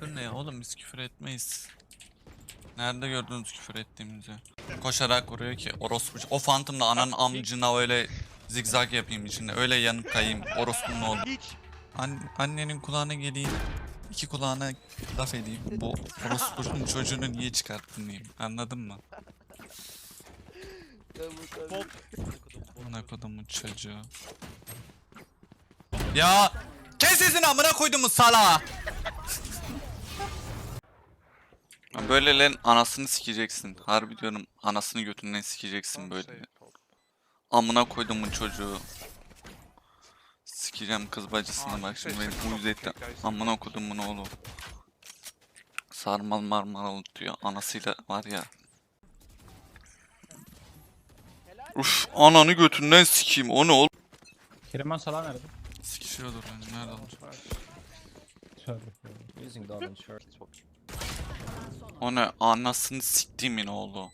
Küfür ne ya oğlum biz küfür etmeyiz. Nerede gördünüz küfür ettiğimizi? Koşarak vuruyor ki orospu. O Phantom'da ananın amcına öyle zigzag yapayım içinde. Öyle yanıp kayayım. Orospunun oğlu. An- annenin kulağına geleyim. iki kulağına laf edeyim. Bu orospunun çocuğunu niye çıkarttın diyeyim. Anladın mı? Amına kodumun çocuğu. Ya kes sesini amına koyduğumu sala. Böylelerin anasını sikeceksin. Harbi diyorum anasını götünden sikeceksin böyle. Amına koyduğumun çocuğu. Sikeceğim kız bacısını bak şimdi beni uyuz etti. Amına kodumun oğlu. Sarmal marmara unutuyor. Anasıyla var ya. Uf ananı götünden sikeyim o ne oğlum? Keriman Salah nerede? Sikişiyordur yani nerede olmuş? Tövbe. Using Dolan short. O ne anasını siktiğimin oğlu.